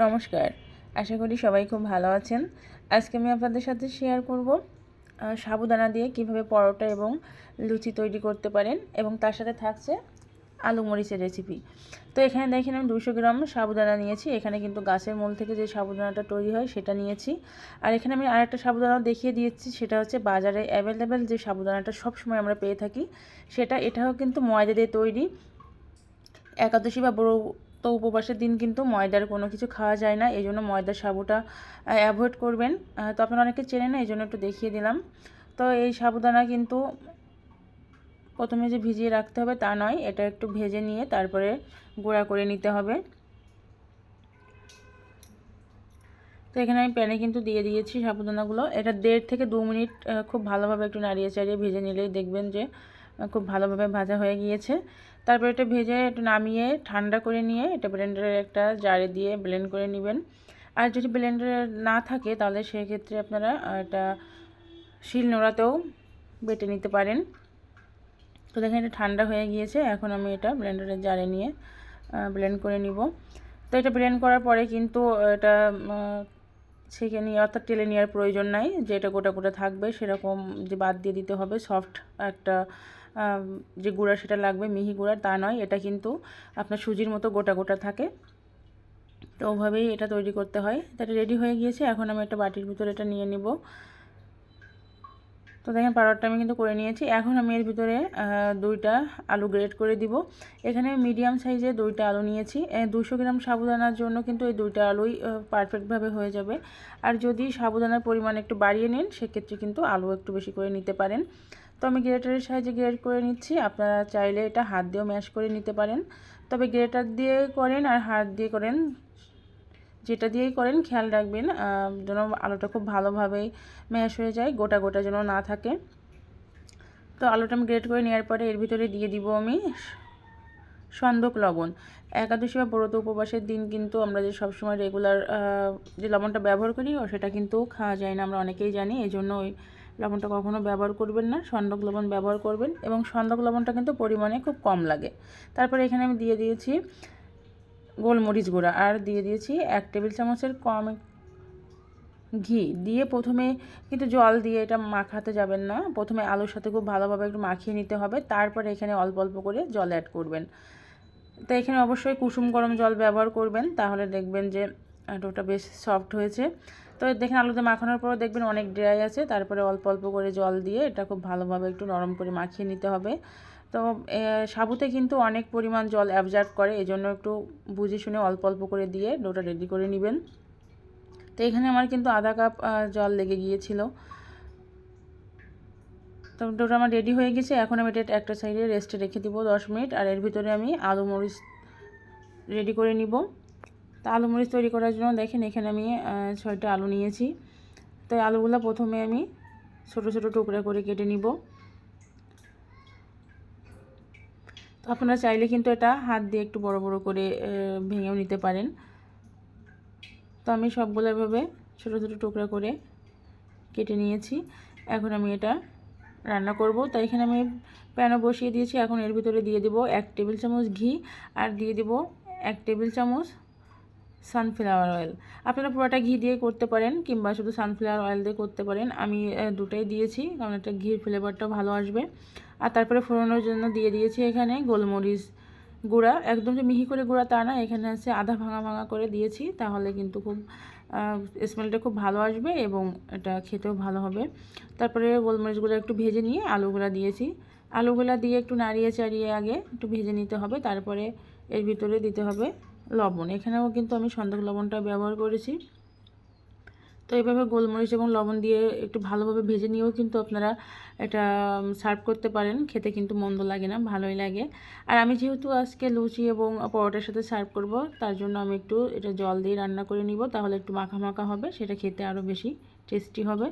নমস্কার। আশা করি সবাই খুব ভালো আছেন। আজকে আমি আপনাদের সাথে শেয়ার করব সাবুদানা দিয়ে কীভাবে পরোটা এবং লুচি তৈরি করতে পারেন এবং তার সাথে থাকছে আলু মরিচের রেসিপি তো এখানে দেখেন আমি দুশো গ্রাম সাবুদানা নিয়েছি। এখানে কিন্তু গাছের মূল থেকে যে সাবুদানাটা তৈরি হয় সেটা নিয়েছি। আর এখানে আমি আরেকটা সাবুদানা দেখিয়ে দিয়েছি, সেটা হচ্ছে বাজারে অ্যাভেলেবেল যে সাবুদানাটা সবসময় আমরা পেয়ে থাকি, সেটা এটাও কিন্তু ময়দা দিয়ে তৈরি। একাদশী বা বড় তো উপবাসের দিন কিন্তু ময়দার কোনো কিছু খাওয়া যায় না, এই জন্য ময়দার সাবুটা অ্যাভয়েড করবেন। তো আপনারা অনেকে চেনে না, এই জন্য একটু দেখিয়ে দিলাম। তো এই সাবুদানা কিন্তু প্রথমে যে ভিজিয়ে রাখতে হবে তা নয়, এটা একটু ভেজে নিয়ে তারপরে গুঁড়া করে নিতে হবে। তো এখানে আমি প্যানে কিন্তু দিয়ে দিয়েছি সাবুদানাগুলো। এটা দেড় থেকে দু মিনিট খুব ভালোভাবে একটু নাড়িয়ে চাড়িয়ে ভেজে নিলেই দেখবেন যে খুব ভালোভাবে ভাজা হয়ে গিয়েছে। তারপর এটা ভেজে একটু নামিয়ে ঠান্ডা করে নিয়ে এটা ব্লেন্ডারের একটা জারে দিয়ে ব্লেন্ড করে নেবেন। আর যদি ব্লেন্ডার না থাকে তাহলে সেক্ষেত্রে আপনারা এটা শিল নোড়াতেও বেটে নিতে পারেন। তো দেখেন এটা ঠান্ডা হয়ে গিয়েছে, এখন আমি এটা ব্লেন্ডারের জারে নিয়ে ব্লেন্ড করে নিব। তো এটা ব্লেন্ড করার পরে কিন্তু এটা ছেঁকে নিয়ে অর্থাৎ টেলে নেওয়ার প্রয়োজন নাই যে এটা গোটা গোটা থাকবে সেরকম যে বাদ দিয়ে দিতে হবে সফট একটা যে গুঁড়া সেটা লাগবে, মিহি গুঁড়া, তা নয়, এটা কিন্তু আপনার সুজির মতো গোটা গোটা থাকে। তো ওভাবেই এটা তৈরি করতে হয়। এটা রেডি হয়ে গিয়েছে, এখন আমি একটা বাটির ভিতরে এটা নিয়ে নিব। তো দেখেন, পাউডারটা আমি কিন্তু করে নিয়েছি। এখন আমি এর ভিতরে দুইটা আলু গ্রেট করে দিব। এখানে মিডিয়াম সাইজে দুইটা আলু নিয়েছি। দুশো গ্রাম সাবুদানার জন্য কিন্তু এই দুইটা আলুই পারফেক্টভাবে হয়ে যাবে। আর যদি সাবুদানার পরিমাণ একটু বাড়িয়ে নেন, সেক্ষেত্রে কিন্তু আলু একটু বেশি করে নিতে পারেন। তো আমি গ্রেটারের সাহায্যে গ্রেট করে নিচ্ছি। আপনারা চাইলে এটা হাত দিয়েও ম্যাশ করে নিতে পারেন। তবে গ্রেটার দিয়ে করেন আর হাত দিয়ে করেন, যেটা দিয়েই করেন, খেয়াল রাখবেন যেন আলুটা খুব ভালোভাবেই ম্যাশ হয়ে যায়, গোটা গোটা যেন না থাকে। তো আলুটা আমি গ্রেট করে নেওয়ার পরে এর ভিতরে দিয়ে দিব আমি সন্দক লবণ। একাদশী বা ব্রত উপবাসের দিন কিন্তু আমরা যে সবসময় রেগুলার যে লবণটা ব্যবহার করি, সেটা কিন্তু খাওয়া যায় না, আমরা অনেকেই জানি এই জন্য ওই লবণটা কখনো ব্যবহার করবেন না সন্দক লবণ ব্যবহার করবেন এবং সন্দক লবণটা কিন্তু পরিমাণে খুব কম লাগে। তারপরে এখানে আমি দিয়ে দিয়েছি গোলমরিচ গুঁড়া আর দিয়ে দিয়েছি এক টেবিল চামচের কম ঘি। দিয়ে প্রথমে কিন্তু জল দিয়ে এটা মাখাতে যাবেন না, প্রথমে আলুর সাথে খুব ভালোভাবে একটু মাখিয়ে নিতে হবে, তারপরে এখানে অল্প অল্প করে জল অ্যাড করবেন। তো এখানে অবশ্যই কুসুম গরম জল ব্যবহার করবেন, তাহলে দেখবেন যে ডোটা বেশ সফট হয়েছে। তো দেখেন আলুতে মাখানোর পরও দেখবেন অনেক ড্রাই আছে, তারপরে অল্প অল্প করে জল দিয়ে এটা খুব ভালোভাবে একটু নরম করে মাখিয়ে নিতে হবে। তো সাবুতে কিন্তু অনেক পরিমাণ জল অ্যাবজার্ভ করে এই জন্য একটু বুঝে শুনে অল্প অল্প করে দিয়ে ডোটা রেডি করে নেবেন। তো এখানে আমার কিন্তু আধা কাপ জল লেগে গিয়েছিল। তো ডোটা আমার রেডি হয়ে গেছে, এখন আমি এটা একটা সাইডে রেস্টে রেখে দিব দশ মিনিট, আর এর ভিতরে আমি আলু মরিচ রেডি করে নিব। তো আলু মরিচ তৈরি করার জন্য দেখেন এখানে আমি ছয়টা আলু নিয়েছি। তো আলুগুলো প্রথমে আমি ছোট ছোট টুকরা করে কেটে নিব। তো আপনারা চাইলে কিন্তু এটা হাত দিয়ে একটু বড় বড় করে ভেঙেও নিতে পারেন। তো আমি সবগুলো এভাবে ছোটো ছোটো টুকরা করে কেটে নিয়েছি। এখন আমি এটা রান্না করব। তাই এখানে আমি প্যানও বসিয়ে দিয়েছি। এখন এর ভিতরে দিয়ে দেব এক টেবিল চামচ ঘি আর দিয়ে দেব এক টেবিল চামচ সানফ্লাওয়ার অয়েল। আপনারা পুরোটা ঘি দিয়ে করতে পারেন কিংবা শুধু সানফ্লাওয়ার অয়েল দিয়ে করতে পারেন। আমি দুটাই দিয়েছি, কারণ এটা ঘির ফ্লেভারটা ভালো আসবে। আর তারপরে ফোড়ানোর জন্য দিয়ে দিয়েছি এখানে গোলমরিচ গুঁড়া। একদম যে মিহি করে গুঁড়া তা না, এখানে আছে আধা ভাঙা ভাঙা করে দিয়েছি, তাহলে কিন্তু খুব স্মেলটা খুব ভালো আসবে এবং এটা খেতেও ভালো হবে। তারপরে গোলমরিচগুলো একটু ভেজে নিয়ে আলুগুলা দিয়েছি। আলুগুলা দিয়ে একটু নাড়িয়ে চাড়িয়ে আগে একটু ভেজে নিতে হবে, তারপরে এর ভিতরে দিতে হবে লবণ। এখানেও কিন্তু আমি সন্দক লবণটা ব্যবহার করেছি। তো এইভাবে গোলমরিচ এবং লবণ দিয়ে একটু ভালোভাবে ভেজে নিয়েও কিন্তু আপনারা এটা সার্ভ করতে পারেন। খেতে কিন্তু মন্দ লাগে না, ভালোই লাগে। আর আমি যেহেতু আজকে লুচি এবং পরোটার সাথে সার্ভ করব, তার জন্য আমি একটু এটা জল দিয়ে রান্না করে নিব, তাহলে একটু মাখা মাখা হবে, সেটা খেতে আরও বেশি টেস্টি হবে।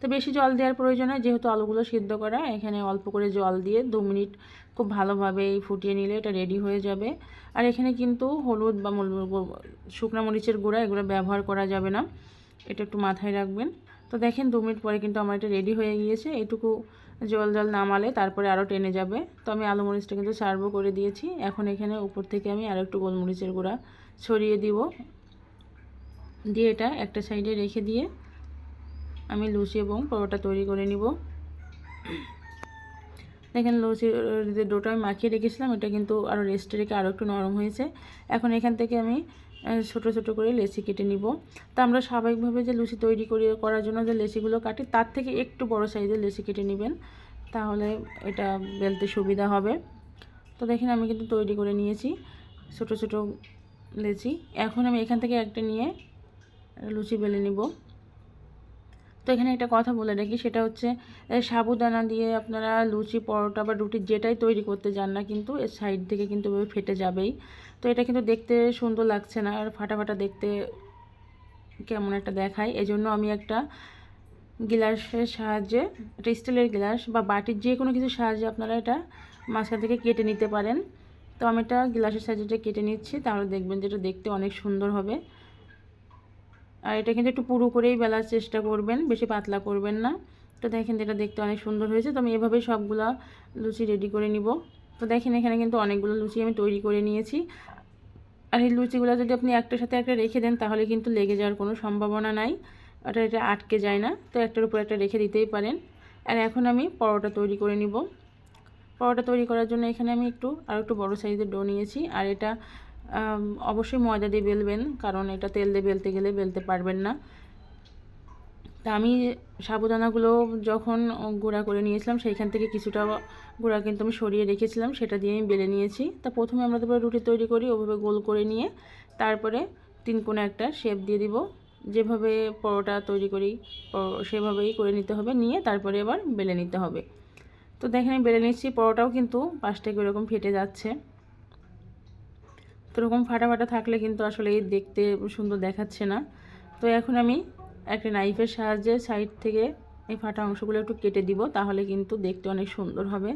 তো বেশি জল দেওয়ার প্রয়োজন হয় যেহেতু আলুগুলো সিদ্ধ করা, এখানে অল্প করে জল দিয়ে দু মিনিট খুব ভালোভাবে ফুটিয়ে নিলে এটা রেডি হয়ে যাবে। আর এখানে কিন্তু হলুদ বা শুকনো মরিচের গুঁড়া এগুলো ব্যবহার করা যাবে না, এটা একটু মাথায় রাখবেন। তো দেখেন দু মিনিট পরে কিন্তু আমার এটা রেডি হয়ে গিয়েছে, এটুকু জল জল নামালে তারপরে আরও টেনে যাবে। তো আমি আলু মরিচটা কিন্তু সার্ভও করে দিয়েছি, এখন এখানে উপর থেকে আমি আরও একটু গোলমরিচের গুঁড়া ছড়িয়ে দিব। দিয়ে এটা একটা সাইডে রেখে দিয়ে আমি লুচি এবং পরোটা তৈরি করে নিব। দেখেন লুচি, যে ডোটা আমি মাখিয়ে রেখেছিলাম, এটা কিন্তু আরও রেস্টে রেখে আরও একটু নরম হয়েছে। এখন এখান থেকে আমি ছোট ছোট করে লেচি কেটে নিব। তা আমরা স্বাভাবিকভাবে যে লুচি তৈরি করি, করার জন্য যে লেচিগুলো কাটি, তার থেকে একটু বড় সাইজের লেচি কেটে নেবেন। তাহলে এটা বেলতে সুবিধা হবে। তো দেখেন আমি কিন্তু তৈরি করে নিয়েছি ছোট ছোট লেচি। এখন আমি এখান থেকে একটা নিয়ে লুচি বেলে নিব। তো এখানে একটা কথা বলে রাখি, সেটা হচ্ছে সাবুদানা দিয়ে আপনারা লুচি, পরোটা বা রুটি যেটাই তৈরি করতে যান না কিন্তু এর সাইড থেকে কিন্তু ফেটে যাবেই। তো এটা কিন্তু দেখতে সুন্দর লাগছে না আর ফাটা ফাটা দেখতে কেমন একটা দেখায়। এজন্য আমি একটা গ্লাসের সাহায্যে, একটা স্টিলের গ্লাস বা বাটির যে কোনো কিছুর সাহায্যে আপনারা এটা মাঝখান থেকে কেটে নিতে পারেন। তো আমি এটা গ্লাসের সাহায্যে কেটে নিচ্ছি, তাহলে দেখবেন যে এটা দেখতে অনেক সুন্দর হবে। আর এটা কিন্তু একটু পুরো করেই বেলার চেষ্টা করবেন, বেশি পাতলা করবেন না। তো দেখেন এটা দেখতে অনেক সুন্দর হয়েছে, তো আমি এভাবেই সবগুলো লুচি রেডি করে নিব। তো দেখেন এখানে কিন্তু অনেকগুলো লুচি আমি তৈরি করে নিয়েছি। আর এই লুচিগুলো যদি আপনি একটার সাথে একটা রেখে দেন, তাহলে কিন্তু লেগে যাওয়ার কোনো সম্ভাবনা নাই। ওটা এটা আটকে যায় না, তো একটার উপর একটা রেখে দিতেই পারেন। আর এখন আমি পরোটা তৈরি করে নিব। পরোটা তৈরি করার জন্য এখানে আমি একটু আর একটু বড়ো সাইজের ডো নিয়েছি। আর এটা অবশ্যই ময়দা দিয়ে বেলবেন, কারণ এটা তেল দিয়ে বেলতে গেলে বেলতে পারবেন না। তা আমি সাবুদানাগুলো যখন গুঁড়া করে নিয়েছিলাম, সেইখান থেকে কিছুটা গুঁড়া কিন্তু আমি সরিয়ে রেখেছিলাম, সেটা দিয়ে আমি বেলে নিয়েছি। তা প্রথমে আমরা তারপরে রুটি তৈরি করি, ওভাবে গোল করে নিয়ে, তারপরে তিন কোণে একটা শেপ দিয়ে দিব। যেভাবে পরোটা তৈরি করি সেভাবেই করে নিতে হবে, নিয়ে তারপরে এবার বেলে নিতে হবে। তো দেখেন, আমি বেলে নিচ্ছি, পরোটাও কিন্তু পাশটাকে এরকম ফেটে যাচ্ছে। তো এরকম ফাটা ফাটা থাকলে কিন্তু আসলে দেখতে সুন্দর দেখাচ্ছে না। তো এখন আমি একটা নাইফের সাহায্যে সাইড থেকে এই ফাটা অংশগুলো একটু কেটে দিব, তাহলে কিন্তু দেখতে অনেক সুন্দর হবে।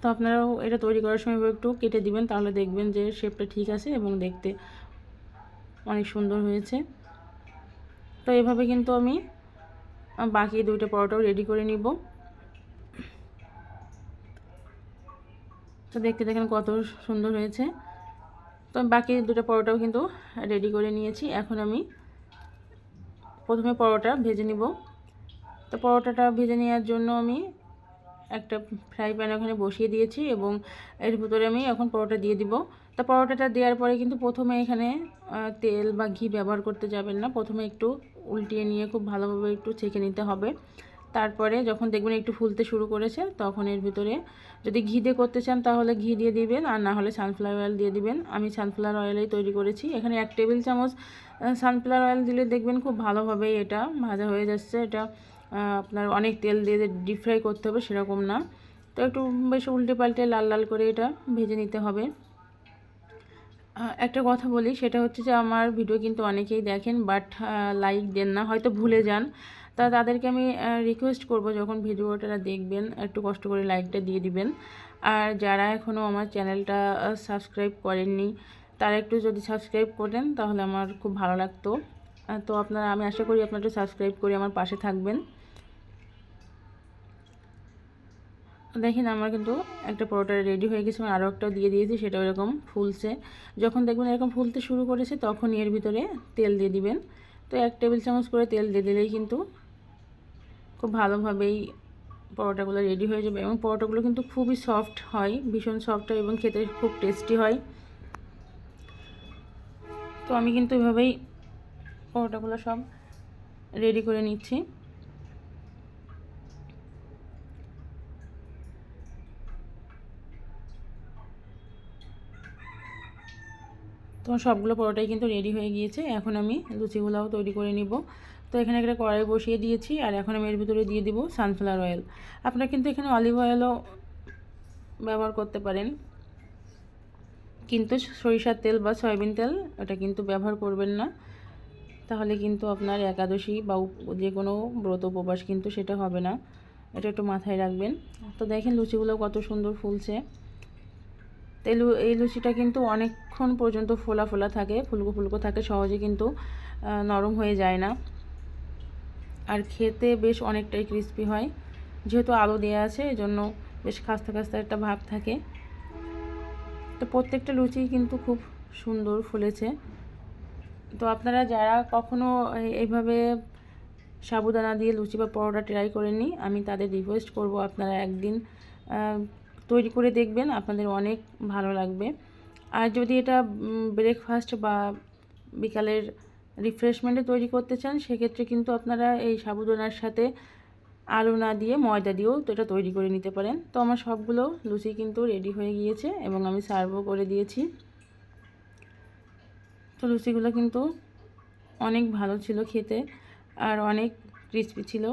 তো আপনারাও এটা তৈরি করার সময় একটু কেটে দিবেন, তাহলে দেখবেন যে শেপটা ঠিক আছে এবং দেখতে অনেক সুন্দর হয়েছে। তো এভাবে কিন্তু আমি বাকি দুইটা পরোটাও রেডি করে নিব। তো দেখতে দেখেন কত সুন্দর হয়েছে। তো বাকি দুটো পরোটাও কিন্তু রেডি করে নিয়েছি। এখন আমি প্রথমে পরোটা ভেজে নিব। তো পরোটাটা ভেজে নেওয়ার জন্য আমি একটা ফ্রাই প্যান ওখানে বসিয়ে দিয়েছি এবং এর ভিতরে আমি এখন পরোটা দিয়ে দিব। তো পরোটাটা দেওয়ার পরে কিন্তু প্রথমে এখানে তেল বা ঘি ব্যবহার করতে যাবেন না। প্রথমে একটু উল্টিয়ে নিয়ে খুব ভালোভাবে একটু ছেঁকে নিতে হবে। তারপরে যখন দেখবেন একটু ফুলতে শুরু করেছে, তখন এর ভিতরে যদি ঘি দিয়ে করতে চান তাহলে ঘি দিয়ে দিবেন, আর না হলে সানফ্লাওয়ার অয়েল দিয়ে দিবেন। আমি সানফ্লাওয়ার অয়েলেই তৈরি করেছি। এখানে এক টেবিল চামচ সানফ্লাওয়ার অয়েল দিলে দেখবেন খুব ভালোভাবেই এটা ভাজা হয়ে যাচ্ছে। এটা আপনার অনেক তেল দিয়ে ডিপ ফ্রাই করতে হবে সেরকম না। তো একটু বেশ উল্টে পাল্টে লাল লাল করে এটা ভেজে নিতে হবে। একটা কথা বলি, সেটা হচ্ছে যে আমার ভিডিও কিন্তু অনেকেই দেখেন বাট লাইক দেন না, হয়তো ভুলে যান। তা তাদেরকে আমি রিকোয়েস্ট করব যখন ভিডিওটা দেখবেন, একটু কষ্ট করে লাইকটা দিয়ে দিবেন। আর যারা এখনও আমার চ্যানেলটা সাবস্ক্রাইব করেননি, তারা একটু যদি সাবস্ক্রাইব করেন, তাহলে আমার খুব ভালো লাগতো। তো আপনারা, আমি আশা করি আপনারা একটু সাবস্ক্রাইব করে আমার পাশে থাকবেন। দেখেন আমার কিন্তু একটা পরোটা রেডি হয়ে গেছে আরও একটা দিয়ে দিয়েছি, সেটা এরকম ফুলছে। যখন দেখবেন এরকম ফুলতে শুরু করেছে তখন এর ভিতরে তেল দিয়ে দিবেন। তো এক টেবিল চামচ করে তেল দিয়ে দিলেই কিন্তু খুব ভালোভাবেই পরোটাগুলো রেডি হয়ে যাবে এবং পরোটাগুলো কিন্তু খুবই সফট হয়, ভীষণ সফট হয় এবং খেতে খুব টেস্টি হয়। তো আমি কিন্তু এভাবেই পরোটাগুলো সব রেডি করে নিচ্ছি। তো সবগুলো পরোটাই কিন্তু রেডি হয়ে গিয়েছে। এখন আমি লুচিগুলোও তৈরি করে নিব। তো এখানে একটা কড়াই বসিয়ে দিয়েছি আর এখন আমি এর ভিতরে দিয়ে দিব সানফ্লাওয়ার অয়েল আপনারা কিন্তু এখানে অলিভ অয়েলও ব্যবহার করতে পারেন। কিন্তু সরিষার তেল বা সয়াবিন তেল ওটা কিন্তু ব্যবহার করবেন না। তাহলে কিন্তু আপনার একাদশী বা যে কোনো ব্রত উপবাস কিন্তু সেটা হবে না। এটা একটু মাথায় রাখবেন। তো দেখেন লুচিগুলো কত সুন্দর ফুলছে। এই এই লুচিটা কিন্তু অনেকক্ষণ পর্যন্ত ফোলা ফোলা থাকে, ফুলকো ফুলকো থাকে, সহজে কিন্তু নরম হয়ে যায় না। আর খেতে বেশ অনেকটাই ক্রিস্পি হয়। যেহেতু আলু দেওয়া আছে, এজন্য বেশ খাস্তা খাস্তা একটা ভাব থাকে। তো প্রত্যেকটা লুচি কিন্তু খুব সুন্দর ফুলেছে। তো আপনারা যারা কখনো এইভাবে সাবুদানা দিয়ে লুচি বা পরোটা ট্রাই করেননি, আমি তাদের রিকোয়েস্ট করব আপনারা একদিন তৈরি করে দেখবেন, আপনাদের অনেক ভালো লাগবে। আর যদি এটা ব্রেকফাস্ট বা বিকালের রিফ্রেশমেন্টে তৈরি করতে চান, সেক্ষেত্রে কিন্তু আপনারা এই সাবুদানার সাথে আলু না দিয়ে ময়দা দিয়েও তো এটা তৈরি করে নিতে পারেন। তো আমার সবগুলো লুচি কিন্তু রেডি হয়ে গিয়েছে এবং আমি সার্ভও করে দিয়েছি। তো লুচিগুলো কিন্তু অনেক ভালো ছিল খেতে, আর অনেক ক্রিস্পি ছিল,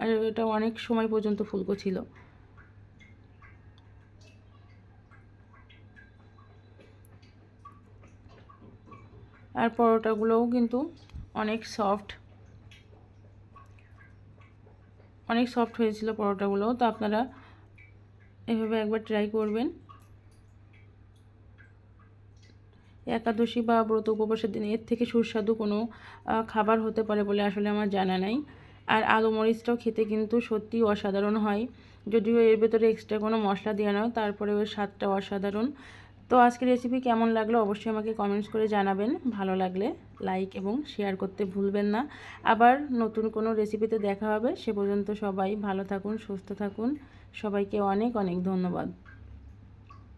আর এটা অনেক সময় পর্যন্ত ফুলকো ছিল। আর পরোটাগুলোও কিন্তু অনেক সফট অনেক সফট হয়েছিল পরোটাগুলো, তো আপনারা এভাবে একবার ট্রাই করবেন। একাদশী বা ব্রত উপবাসের দিন এর থেকে সুস্বাদু কোনো খাবার হতে পারে বলে আসলে আমার জানা নাই। আর আলু মরিচটাও খেতে কিন্তু সত্যি অসাধারণ হয়। যদিও এর ভেতরে এক্সট্রা কোনো মশলা দেওয়া নয়, তারপরে ওর স্বাদটা অসাধারণ। তো আজকের রেসিপি কেমন লাগল অবশ্যই আমাকে কমেন্টস করে জানাবেন। ভালো লাগলে লাইক এবং শেয়ার করতে ভুলবেন না। আবার নতুন কোনো রেসিপিতে দেখা হবে। সে পর্যন্ত সবাই ভালো থাকুন, সুস্থ থাকুন। সবাইকে অনেক অনেক ধন্যবাদ।